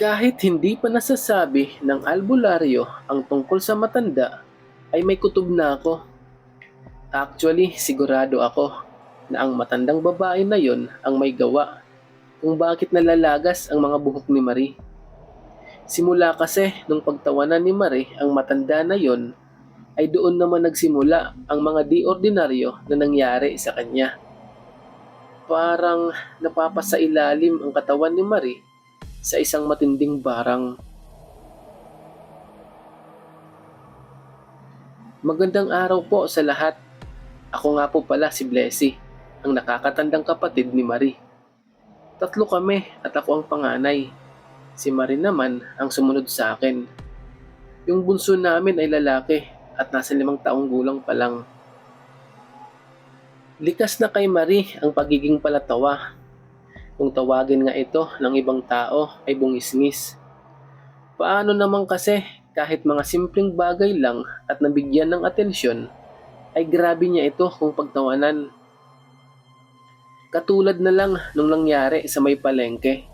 Kahit hindi pa nasasabi ng albularyo ang tungkol sa matanda, ay may kutob na ako. Actually, sigurado ako na ang matandang babae na yon ang may gawa kung bakit nalalagas ang mga buhok ni Marie. Simula kasi nung pagtawanan ni Marie ang matanda na yon ay doon naman nagsimula ang mga di ordinaryo na nangyari sa kanya. Parang napapasailalim ang katawan ni Marie sa isang matinding barang. Magandang araw po sa lahat. Ako nga po pala si Blessy, ang nakakatandang kapatid ni Marie. Tatlo kami at ako ang panganay. Si Marie naman ang sumunod sa akin. Yung bunso namin ay lalaki at nasa limang taong gulang pa lang. Likas na kay Marie ang pagiging palatawa kung tawagin nga ito ng ibang tao ay bungisngis. Paano naman kasi kahit mga simpleng bagay lang at nabigyan ng atensyon, ay grabe niya ito kung pagtawanan. Katulad na lang nung nangyari sa may palengke.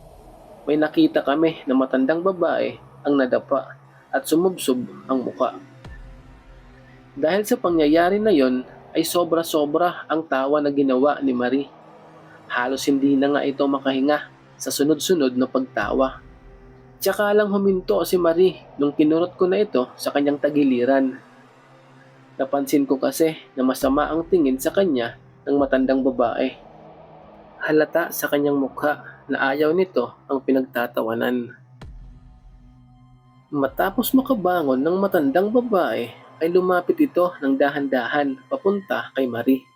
May nakita kami na matandang babae ang nadapa at sumubsob ang muka. Dahil sa pangyayari na yon ay sobra-sobra ang tawa na ginawa ni Marie. Halos hindi na nga ito makahinga sa sunod-sunod na pagtawa. Tsaka lang huminto si Marie nung kinurot ko na ito sa kanyang tagiliran. Napansin ko kasi na masama ang tingin sa kanya ng matandang babae. Halata sa kanyang mukha na ayaw nito ang pinagtatawanan. Matapos makabangon ng matandang babae ay lumapit ito ng dahan-dahan papunta kay Marie.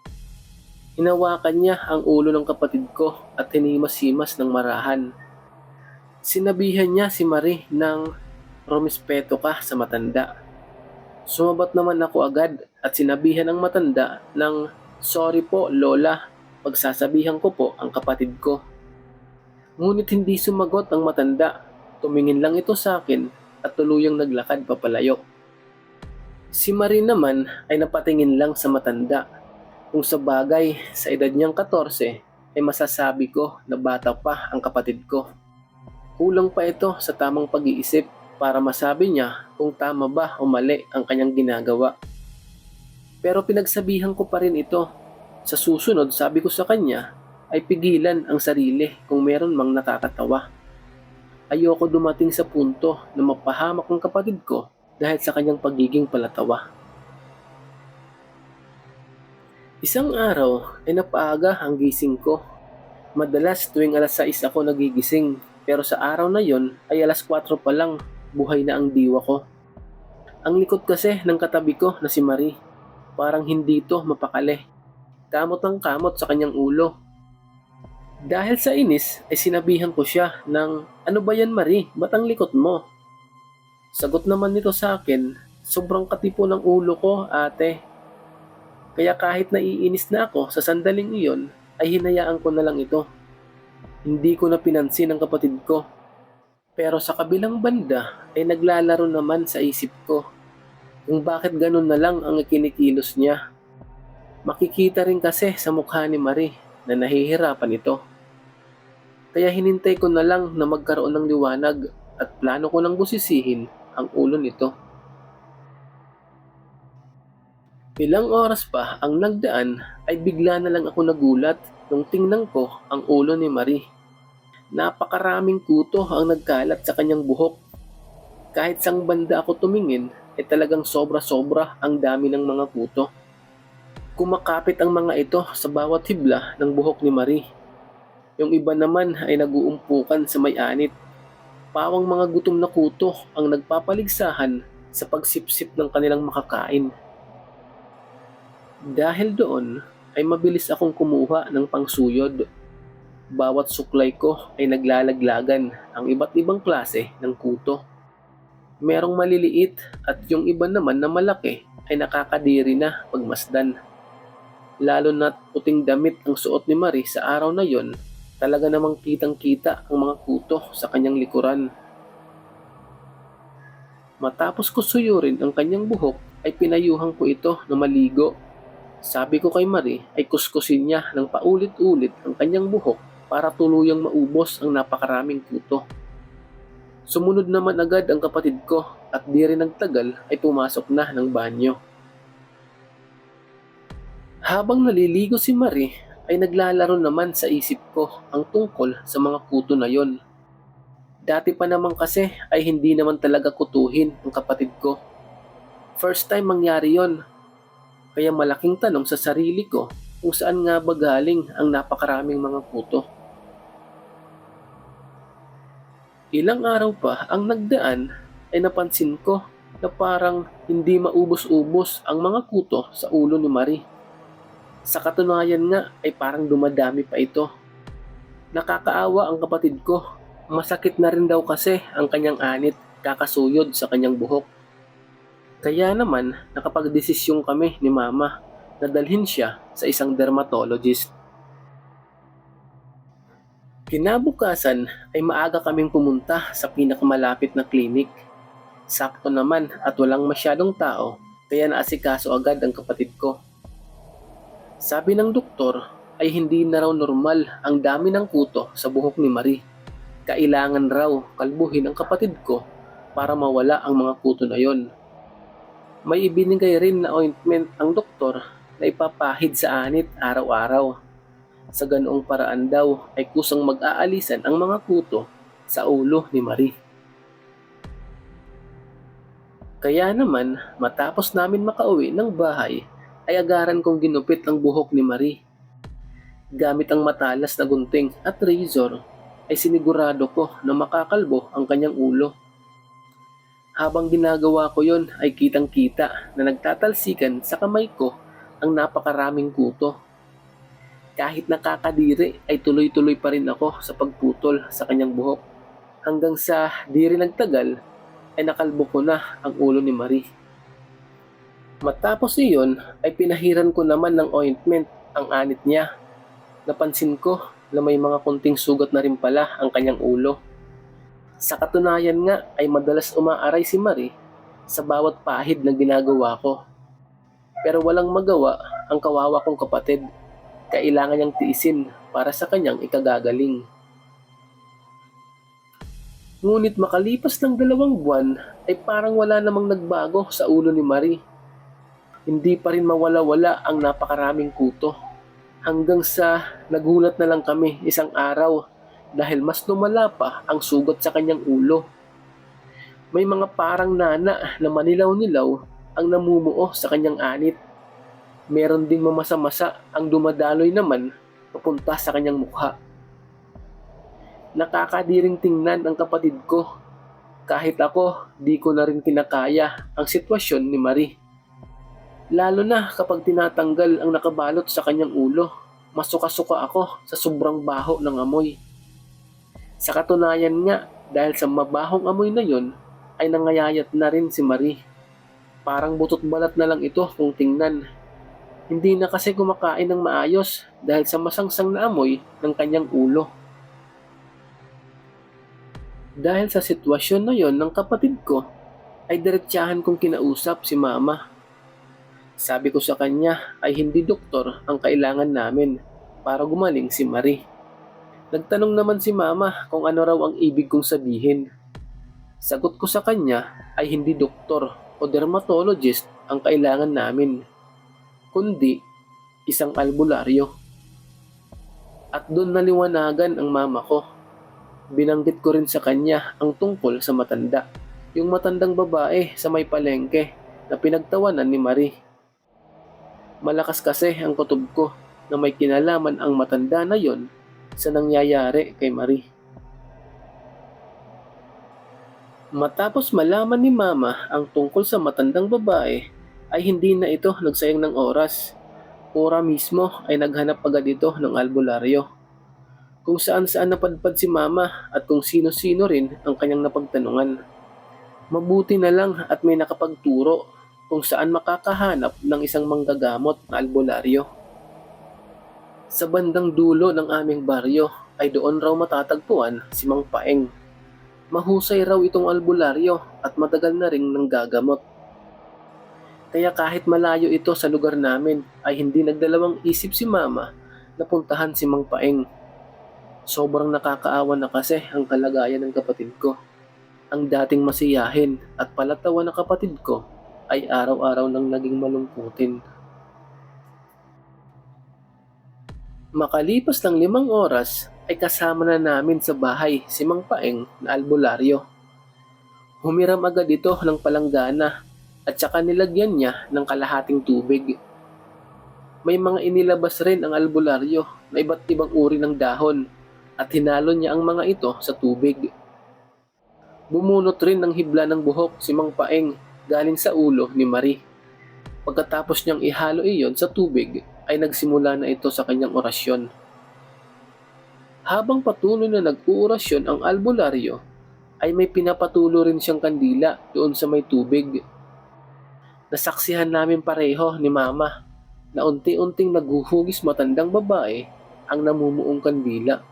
Hinawakan niya ang ulo ng kapatid ko at hinimas-himas ng marahan. Sinabihan niya si Marie ng rumispeto ka sa matanda. Sumabat naman ako agad at sinabihan ng matanda ng sorry po lola, pagsasabihan ko po ang kapatid ko. Ngunit hindi sumagot ang matanda. Tumingin lang ito sa akin at tuluyang naglakad papalayo. Si Marie naman ay napatingin lang sa matanda kung sa bagay, sa edad niyang 14, ay masasabi ko na bata pa ang kapatid ko. Kulang pa ito sa tamang pag-iisip para masabi niya kung tama ba o mali ang kanyang ginagawa. Pero pinagsabihan ko pa rin ito. Sa susunod, sabi ko sa kanya, ay pigilan ang sarili kung meron mang nakakatawa. Ayoko dumating sa punto na mapahamak ang kapatid ko dahil sa kanyang pagiging palatawa. Isang araw ay napaaga ang gising ko. Madalas tuwing alas 6 ako nagigising pero sa araw na yon ay alas 4 pa lang buhay na ang diwa ko. Ang likod kasi ng katabi ko na si Marie. Parang hindi to mapakali. Kamot ang kamot sa kanyang ulo. Dahil sa inis ay sinabihan ko siya ng ano ba yan Marie, ba't ang likot mo? Sagot naman nito sa akin, sobrang katipo ng ulo ko ate, kaya kahit naiinis na ako sa sandaling iyon, ay hinayaan ko na lang ito. Hindi ko na pinansin ang kapatid ko. Pero sa kabilang banda ay naglalaro naman sa isip ko kung bakit ganun na lang ang ikinikilos niya. Makikita rin kasi sa mukha ni Marie na nahihirapan ito. Kaya hinintay ko na lang na magkaroon ng liwanag at plano ko nang busisihin ang ulo nito. Ilang oras pa ang nagdaan ay bigla na lang ako nagulat nung tingnan ko ang ulo ni Marie. Napakaraming kuto ang nagkalat sa kanyang buhok. Kahit sang banda ako tumingin, ay talagang sobra-sobra ang dami ng mga kuto. Kumakapit ang mga ito sa bawat hibla ng buhok ni Marie. Yung iba naman ay naguumpukan sa may anit. Pawang mga gutom na kuto ang nagpapaligsahan sa pagsipsip ng kanilang makakain. Dahil doon ay mabilis akong kumuha ng pangsuyod. Bawat suklay ko ay naglalaglagan ang iba't ibang klase ng kuto. Merong maliliit at yung iba naman na malaki ay nakakadiri na pagmasdan. Lalo na puting damit ang suot ni Marie sa araw na yon, talaga namang kitang-kita ang mga kuto sa kanyang likuran. Matapos ko suyurin ang kanyang buhok ay pinayuhan ko ito na maligo sabi ko kay Marie ay kuskusin niya ng paulit-ulit ang kanyang buhok para tuluyang maubos ang napakaraming kuto. Sumunod naman agad ang kapatid ko at di rin nagtagal ay pumasok na ng banyo. Habang naliligo si Marie ay naglalaro naman sa isip ko ang tungkol sa mga kuto na yon. Dati pa naman kasi ay hindi naman talaga kutuhin ang kapatid ko. First time mangyari yon. Kaya malaking tanong sa sarili ko kung saan nga ba galing ang napakaraming mga kuto. Ilang araw pa ang nagdaan ay napansin ko na parang hindi maubos-ubos ang mga kuto sa ulo ni Marie. Sa katunayan nga ay parang dumadami pa ito. Nakakaawa ang kapatid ko. Masakit na rin daw kasi ang kanyang anit kakasuyod sa kanyang buhok. Kaya naman nakapagdesisyon kami ni mama na dalhin siya sa isang dermatologist. Kinabukasan ay maaga kaming pumunta sa pinakamalapit na klinik. Sakto naman at walang masyadong tao kaya naasikaso agad ang kapatid ko. Sabi ng doktor ay hindi na raw normal ang dami ng kuto sa buhok ni Marie. Kailangan raw kalbuhin ang kapatid ko para mawala ang mga kuto na yon. May ibinigay rin na ointment ang doktor na ipapahid sa anit araw-araw sa ganoong paraan daw ay kusang mag-aalisan ang mga kuto sa ulo ni Marie. Kaya naman, matapos namin makauwi ng bahay, ay agaran kong ginupit ang buhok ni Marie. Gamit ang matalas na gunting at razor, ay sinigurado ko na makakalbo ang kanyang ulo. Habang ginagawa ko yon ay kitang kita na nagtatalsikan sa kamay ko ang napakaraming kuto kahit nakakadiri ay tuloy-tuloy pa rin ako sa pagputol sa kanyang buhok. Hanggang sa di nagtagal ay nakalbo ko na ang ulo ni Marie. Matapos iyon ay pinahiran ko naman ng ointment ang anit niya. Napansin ko na may mga kunting sugat na rin pala ang kanyang ulo. Sa katunayan nga ay madalas umaaray si Marie sa bawat pahid na ginagawa ko. Pero walang magawa ang kawawa kong kapatid kailangan niyang tiisin para sa kanyang ikagagaling. Ngunit makalipas ng dalawang buwan ay parang wala namang nagbago sa ulo ni Marie. Hindi pa rin mawala-wala ang napakaraming kuto. Hanggang sa nagulat na lang kami isang araw dahil mas lumala pa ang sugat sa kanyang ulo. May mga parang nana na manilaw-nilaw ang namumuo sa kanyang anit meron ding mamasa-masa ang dumadaloy naman papunta sa kanyang mukha. Nakakadiring tingnan ang kapatid ko. Kahit ako, di ko na rin kinakaya ang sitwasyon ni Marie. Lalo na kapag tinatanggal ang nakabalot sa kanyang ulo, masuka-suka ako sa sobrang baho ng amoy. Sa katunayan nga, dahil sa mabahong amoy na yon, ay nangayayat na rin si Marie. Parang butot balat na lang ito kung tingnan hindi na kasi kumakain ng maayos dahil sa masangsang na amoy ng kanyang ulo. Dahil sa sitwasyon na yon ng kapatid ko, ay diretsahan kong kinausap si mama. Sabi ko sa kanya ay hindi doktor ang kailangan namin para gumaling si Marie. Nagtanong naman si mama kung ano raw ang ibig kong sabihin. Sagot ko sa kanya ay hindi doktor o dermatologist ang kailangan namin kundi isang albularyo. At doon naliwanagan ang mama ko. Binanggit ko rin sa kanya ang tungkol sa matanda. Yung matandang babae sa may palengke na pinagtawanan ni Marie. Malakas kasi ang kutob ko na may kinalaman ang matanda na yon sa nangyayari kay Marie. Matapos malaman ni Mama ang tungkol sa matandang babae, ay hindi na ito nagsayang ng oras. Ora mismo ay naghanap agad ito ng albularyo. Kung saan saan napadpad si mama at kung sino-sino rin ang kanyang napagtanungan. Mabuti na lang at may nakapagturo kung saan makakahanap ng isang manggagamot na albularyo. Sa bandang dulo ng aming baryo ay doon raw matatagpuan si Mang Paeng. Mahusay raw itong albularyo at matagal na ring nanggagamot. Kaya kahit malayo ito sa lugar namin ay hindi nagdalawang isip si mama na puntahan si Mang Paeng. Sobrang nakakaawa na kasi ang kalagayan ng kapatid ko. Ang dating masiyahin at palatawa na kapatid ko ay araw-araw nang naging malungkutin. Makalipas ng limang oras ay kasama na namin sa bahay si Mang Paeng na albularyo. Humiram agad ito ng palanggana at saka nilagyan niya ng kalahating tubig. May mga inilabas rin ang albularyo na iba't ibang uri ng dahon at hinalo niya ang mga ito sa tubig. Bumunot rin ng hibla ng buhok si Mang Paeng galing sa ulo ni Marie. Pagkatapos niyang ihalo iyon sa tubig ay nagsimula na ito sa kanyang orasyon. Habang patuloy na nag-uurasyon ang albularyo, ay may pinapatulo rin siyang kandila doon sa may tubig. Nasaksihan namin pareho ni Mama na unti-unting naghuhugis matandang babae ang namumuong kandila.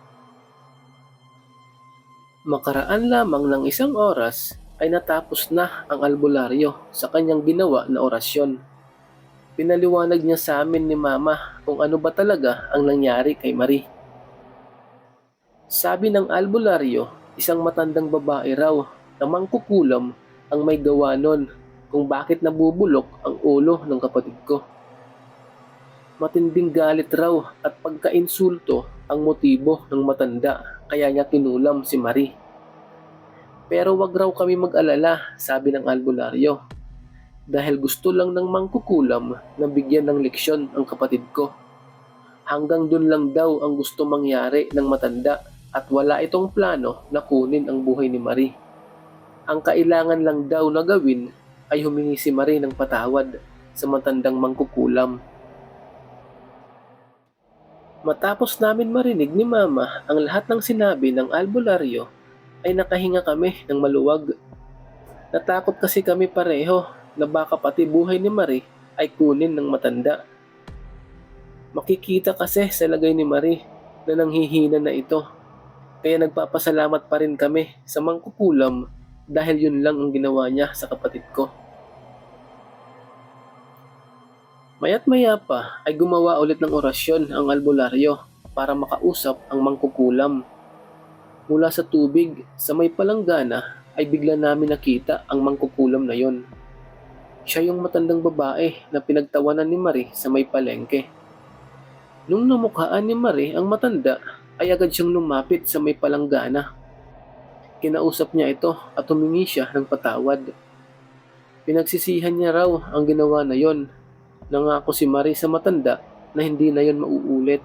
Makaraan lamang ng isang oras ay natapos na ang albularyo sa kanyang ginawa na orasyon. Pinaliwanag niya sa amin ni Mama kung ano ba talaga ang nangyari kay Marie. Sabi ng albularyo, isang matandang babae raw na mangkukulam ang may gawa nun kung bakit nabubulok ang ulo ng kapatid ko. Matinding galit raw at pagkainsulto ang motibo ng matanda kaya niya kinulam si Marie. Pero wag raw kami mag-alala, sabi ng albularyo. Dahil gusto lang ng mangkukulam na bigyan ng leksyon ang kapatid ko. Hanggang dun lang daw ang gusto mangyari ng matanda at wala itong plano na kunin ang buhay ni Marie. Ang kailangan lang daw na gawin ay humingi si Marie ng patawad sa matandang mangkukulam. Matapos namin marinig ni Mama ang lahat ng sinabi ng albularyo, ay nakahinga kami ng maluwag. Natakot kasi kami pareho na baka pati buhay ni Marie ay kunin ng matanda. Makikita kasi sa lagay ni Marie na nanghihina na ito. Kaya nagpapasalamat pa rin kami sa mangkukulam dahil yun lang ang ginawa niya sa kapatid ko. Mayat maya pa ay gumawa ulit ng orasyon ang albularyo para makausap ang mangkukulam. Mula sa tubig sa may palanggana ay bigla namin nakita ang mangkukulam na yon. Siya yung matandang babae na pinagtawanan ni Marie sa may palengke. Nung namukhaan ni Marie ang matanda ay agad siyang lumapit sa may palanggana. Kinausap niya ito at humingi siya ng patawad. Pinagsisihan niya raw ang ginawa na yon Nangako si Marie sa matanda na hindi na yon mauulit.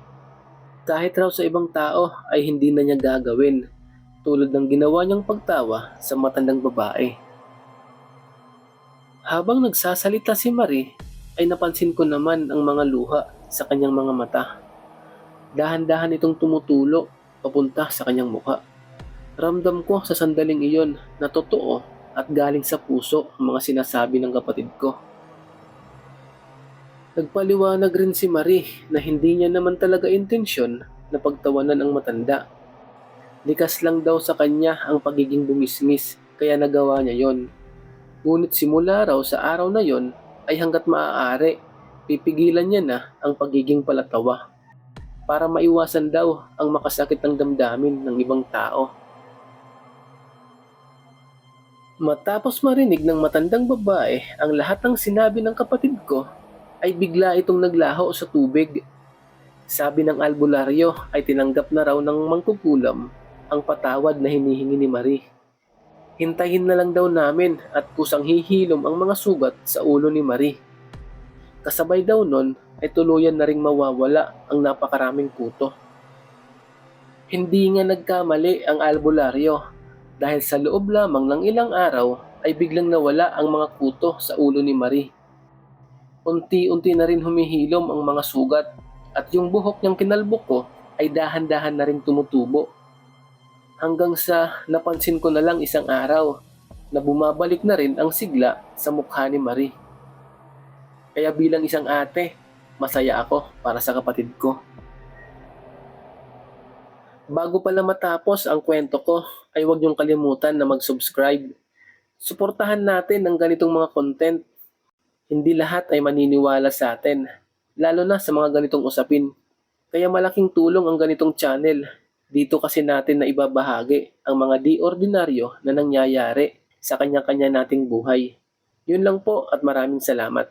Kahit raw sa ibang tao ay hindi na niya gagawin, tulad ng ginawa niyang pagtawa sa matandang babae. Habang nagsasalita si Marie, ay napansin ko naman ang mga luha sa kanyang mga mata. Dahan-dahan itong tumutulo papunta sa kanyang mukha. Ramdam ko sa sandaling iyon na totoo at galing sa puso ang mga sinasabi ng kapatid ko. Nagpaliwanag rin si Marie na hindi niya naman talaga intensyon na pagtawanan ang matanda. Likas lang daw sa kanya ang pagiging bumismis kaya nagawa niya yon. Ngunit simula raw sa araw na yon ay hanggat maaari, pipigilan niya na ang pagiging palatawa para maiwasan daw ang makasakit ng damdamin ng ibang tao. Matapos marinig ng matandang babae ang lahat ng sinabi ng kapatid ko, ay bigla itong naglaho sa tubig. Sabi ng albularyo ay tinanggap na raw ng mangkukulam ang patawad na hinihingi ni Marie. Hintayin na lang daw namin at kusang hihilom ang mga sugat sa ulo ni Marie. Kasabay daw nun ay tuluyan na ring mawawala ang napakaraming kuto. Hindi nga nagkamali ang albularyo dahil sa loob lamang ng ilang araw ay biglang nawala ang mga kuto sa ulo ni Marie. Unti-unti na rin humihilom ang mga sugat at yung buhok niyang kinalbok ko ay dahan-dahan na rin tumutubo. Hanggang sa napansin ko na lang isang araw na bumabalik na rin ang sigla sa mukha ni Marie. Kaya bilang isang ate, masaya ako para sa kapatid ko. Bago pala matapos ang kwento ko, ay huwag niyong kalimutan na mag-subscribe. Suportahan natin ang ganitong mga content hindi lahat ay maniniwala sa atin, lalo na sa mga ganitong usapin. Kaya malaking tulong ang ganitong channel Dito kasi natin na ibabahagi ang mga di ordinaryo na nangyayari sa kanya-kanya nating buhay. Yun lang po at maraming salamat.